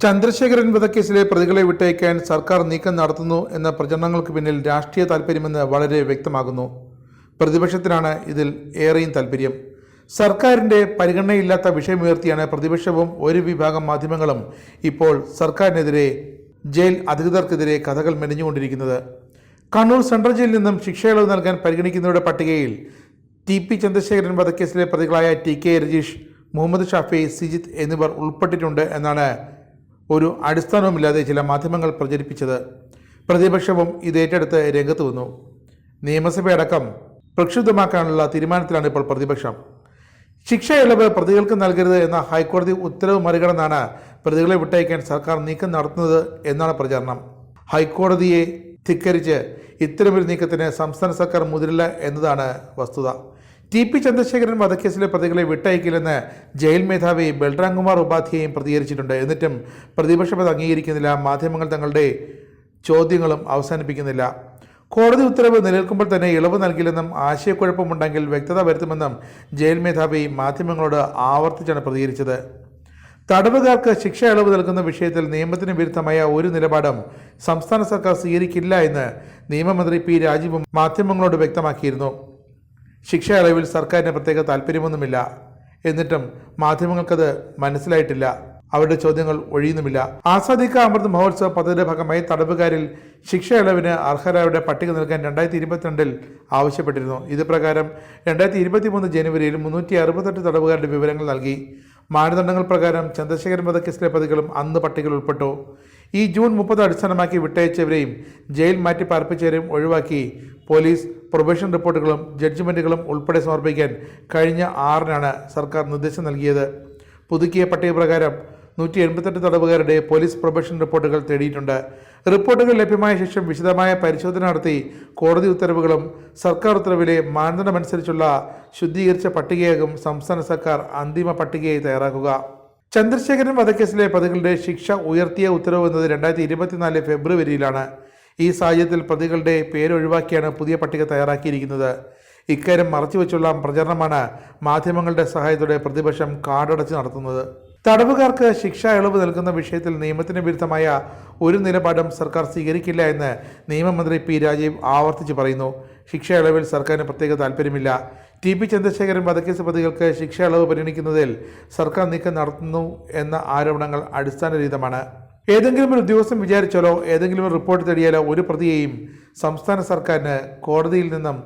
ചന്ദ്രശേഖരൻ വധക്കേസിലെ പ്രതികളെ വിട്ടയക്കാൻ സർക്കാർ നീക്കം നടത്തുന്നു എന്ന പ്രചരണങ്ങൾക്ക് പിന്നിൽ രാഷ്ട്രീയ താൽപ്പര്യമെന്ന് വളരെ വ്യക്തമാകുന്നു. പ്രതിപക്ഷത്തിനാണ് ഇതിൽ ഏറെയും താൽപ്പര്യം സർക്കാരിന്റെ പരിഗണനയില്ലാത്ത വിഷയമുയർത്തിയാണ് പ്രതിപക്ഷവും ഒരു വിഭാഗം മാധ്യമങ്ങളും ഇപ്പോൾ സർക്കാരിനെതിരെ ജയിൽ അധികൃതർക്കെതിരെ കഥകൾ മെനഞ്ഞുകൊണ്ടിരിക്കുന്നത്. കണ്ണൂർ സെൻട്രൽ ജയിലിൽ നിന്നും ശിക്ഷയിളവ് നൽകാൻ പരിഗണിക്കുന്നവരുടെ പട്ടികയിൽ ടി പി ചന്ദ്രശേഖരൻ വധക്കേസിലെ പ്രതികളായ ടി കെ രജീഷ് മുഹമ്മദ് ഷാഫി സിജിത്ത് എന്നിവർ ഉൾപ്പെട്ടിട്ടുണ്ട് എന്നാണ് ഒരു അടിസ്ഥാനവുമില്ലാതെ ചില മാധ്യമങ്ങൾ പ്രചരിപ്പിച്ചത് പ്രതിപക്ഷവും ഇത് ഏറ്റെടുത്ത് രംഗത്ത് വന്നു. നിയമസഭയടക്കം പ്രക്ഷുബ്ധമാക്കാനുള്ള തീരുമാനത്തിലാണ് ഇപ്പോൾ പ്രതിപക്ഷം. ശിക്ഷ ഇളവ് പ്രതികൾക്ക് നൽകരുത് എന്ന ഹൈക്കോടതി ഉത്തരവ് മറികടന്നാണ് പ്രതികളെ വിട്ടയക്കാൻ സർക്കാർ നീക്കം നടത്തുന്നത് എന്നാണ് പ്രചാരണം. ഹൈക്കോടതിയെ ധിക്കരിച്ച് ഇത്തരമൊരു നീക്കത്തിന് സംസ്ഥാന സർക്കാർ മുതിരില്ല എന്നതാണ് വസ്തുത. ടി പി ചന്ദ്രശേഖരൻ വധക്കേസിലെ പ്രതികളെ വിട്ടയക്കില്ലെന്ന് ജയിൽ മേധാവി ബൽറാം കുമാർ ഉപാധ്യായും പ്രതികരിച്ചിട്ടുണ്ട്. എന്നിട്ടും പ്രതിപക്ഷം അത് അംഗീകരിക്കുന്നില്ല. മാധ്യമങ്ങൾ തങ്ങളുടെ ചോദ്യങ്ങളും അവസാനിപ്പിക്കുന്നില്ല. കോടതി ഉത്തരവ് നിലനിൽക്കുമ്പോൾ തന്നെ ഇളവ് നൽകില്ലെന്നും ആശയക്കുഴപ്പമുണ്ടെങ്കിൽ വ്യക്തത വരുത്തുമെന്നും ജയിൽ മേധാവി മാധ്യമങ്ങളോട് ആവർത്തിച്ചാണ് പ്രതികരിച്ചത്. തടവുകാർക്ക് ശിക്ഷ ഇളവ് നൽകുന്ന വിഷയത്തിൽ നിയമത്തിന് വിരുദ്ധമായ ഒരു നിലപാടും സംസ്ഥാന സർക്കാർ സ്വീകരിക്കില്ല എന്ന് നിയമമന്ത്രി പി രാജീവും മാധ്യമങ്ങളോട് വ്യക്തമാക്കിയിരുന്നു. ശിക്ഷ ഇളവിൽ സർക്കാരിന് പ്രത്യേക താല്പര്യമൊന്നുമില്ല. എന്നിട്ടും മാധ്യമങ്ങൾക്കത് മനസ്സിലായിട്ടില്ല. അവരുടെ ചോദ്യങ്ങൾ ഒഴിയുന്നുമില്ല. ആസാദിക്ക അമൃത് മഹോത്സവ പദ്ധതിയുടെ ഭാഗമായി തടവുകാരിൽ ശിക്ഷ ഇളവിന് അർഹരായവരുടെ പട്ടിക നൽകാൻ രണ്ടായിരത്തി ഇരുപത്തിരണ്ടിൽ ആവശ്യപ്പെട്ടിരുന്നു. ഇത് പ്രകാരം രണ്ടായിരത്തി ഇരുപത്തി മൂന്ന് ജനുവരിയിൽ മുന്നൂറ്റി അറുപത്തെട്ട് തടവുകാരുടെ വിവരങ്ങൾ നൽകി. മാനദണ്ഡങ്ങൾ പ്രകാരം ചന്ദ്രശേഖരൻ വധക്കേസിലെ പ്രതികളും അന്ന് പട്ടികയിൽ ഉൾപ്പെട്ടു. ഈ ജൂൺ മുപ്പത് അടിസ്ഥാനമാക്കി വിട്ടയച്ചവരെയും ജയിൽ മാറ്റി പാർപ്പിച്ചവരെയും ഒഴിവാക്കി പോലീസ് പ്രൊബേഷൻ റിപ്പോർട്ടുകളും ജഡ്ജ്മെന്റുകളും ഉൾപ്പെടെ സമർപ്പിക്കാൻ കഴിഞ്ഞ ആറിനാണ് സർക്കാർ നിർദ്ദേശം നൽകിയത്. പുതുക്കിയ പട്ടിക പ്രകാരം നൂറ്റി എൺപത്തെട്ട് തടവുകാരുടെ പോലീസ് പ്രൊബേഷൻ റിപ്പോർട്ടുകൾ തേടിയിട്ടുണ്ട്. റിപ്പോർട്ടുകൾ ലഭ്യമായ ശേഷം വിശദമായ പരിശോധന നടത്തി കോടതി ഉത്തരവുകളും സർക്കാർ ഉത്തരവിലെ മാനദണ്ഡമനുസരിച്ചുള്ള ശുദ്ധീകരിച്ച പട്ടികയാകും സംസ്ഥാന സർക്കാർ അന്തിമ പട്ടികയായി തയ്യാറാക്കുക. ചന്ദ്രശേഖരൻ വധക്കേസിലെ പ്രതികളുടെ ശിക്ഷ ഉയർത്തിയ ഉത്തരവ് എന്നത് രണ്ടായിരത്തി ഇരുപത്തിനാല് ഫെബ്രുവരിയിലാണ്. ഈ സാഹചര്യത്തിൽ പ്രതികളുടെ പേരൊഴിവാക്കിയാണ് പുതിയ പട്ടിക തയ്യാറാക്കിയിരിക്കുന്നത്. ഇക്കാര്യം മറച്ചുവെച്ചുള്ള പ്രചരണമാണ് മാധ്യമങ്ങളുടെ സഹായത്തോടെ പ്രതിപക്ഷം കാടടച്ച് നടത്തുന്നത്. തടവുകാർക്ക് ശിക്ഷ ഇളവ് നൽകുന്ന വിഷയത്തിൽ നിയമത്തിന് വിരുദ്ധമായ ഒരു നിലപാടും സർക്കാർ സ്വീകരിക്കില്ല എന്ന് നിയമമന്ത്രി പി രാജീവ് ആവർത്തിച്ച് പറയുന്നു. ശിക്ഷ ഇളവിൽ സർക്കാരിന് പ്രത്യേക താല്പര്യമില്ല ടി പി ചന്ദ്രശേഖരൻ വധക്കേസ് പ്രതികൾക്ക് ശിക്ഷ ഇളവ് പരിഗണിക്കുന്നതിൽ സർക്കാർ നീക്കം നടത്തുന്നു എന്ന ആരോപണങ്ങൾ അടിസ്ഥാനരഹിതമാണ്. ഏതെങ്കിലും ഒരു ഉദ്യോഗസ്ഥൻ വിചാരിച്ചാലോ ഏതെങ്കിലും ഒരു റിപ്പോർട്ട് തേടിയാലോ ഒരു പ്രതിയെയും സംസ്ഥാന സർക്കാരിന് കോടതിയിൽ നിന്നും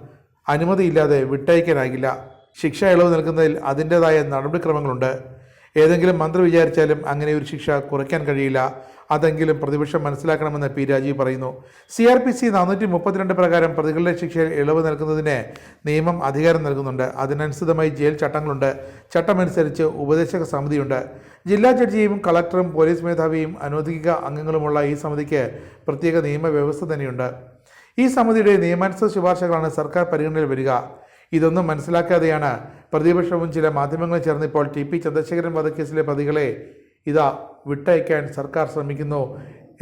അനുമതിയില്ലാതെ വിട്ടയക്കാനാകില്ല. ശിക്ഷ ഇളവ് നൽകുന്നതിൽ അതിന്റെതായ നടപടിക്രമങ്ങളുണ്ട്. ഏതെങ്കിലും മന്ത്രി വിചാരിച്ചാലും അങ്ങനെ ഒരു ശിക്ഷ കുറയ്ക്കാൻ കഴിയില്ല. അതെങ്കിലും പ്രതിപക്ഷം മനസ്സിലാക്കണമെന്ന് പി രാജീവ് പറയുന്നു. സി ആർ പി സി നാനൂറ്റി മുപ്പത്തിരണ്ട് പ്രകാരം പ്രതികളുടെ ശിക്ഷയിൽ ഇളവ് നൽകുന്നതിന് നിയമം അധികാരം നൽകുന്നുണ്ട്. അതിനനുസൃതമായി ജയിൽ ചട്ടങ്ങളുണ്ട്. ചട്ടമനുസരിച്ച് ഉപദേശക സമിതിയുണ്ട്. ജില്ലാ ജഡ്ജിയും കളക്ടറും പോലീസ് മേധാവിയും അനൗദ്യോഗിക അംഗങ്ങളുമുള്ള ഈ സമിതിക്ക് പ്രത്യേക നിയമവ്യവസ്ഥ തന്നെയുണ്ട്. ഈ സമിതിയുടെ നിയമാനുസൃത ശുപാർശകളാണ് സർക്കാർ പരിഗണനയിൽ വരിക. ഇതൊന്നും മനസ്സിലാക്കാതെയാണ് പ്രതിപക്ഷവും ചില മാധ്യമങ്ങളും ചേർന്ന് ഇപ്പോൾ ടി പി ചന്ദ്രശേഖരൻ വധക്കേസിലെ പ്രതികളെ ഇതാ വിട്ടയക്കാൻ സർക്കാർ ശ്രമിക്കുന്നു.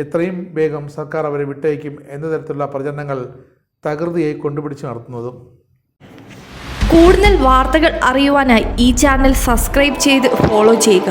എത്രയും വേഗം സർക്കാർ അവരെ വിട്ടയക്കും എന്ന തരത്തിലുള്ള പ്രചരണങ്ങൾ തകൃതിയായി കൊണ്ടുപിടിച്ച് നടത്തുന്നതും. കൂടുതൽ വാർത്തകൾ അറിയുവാനായി ഈ ചാനൽ സബ്സ്ക്രൈബ് ചെയ്ത് ഫോളോ ചെയ്യുക.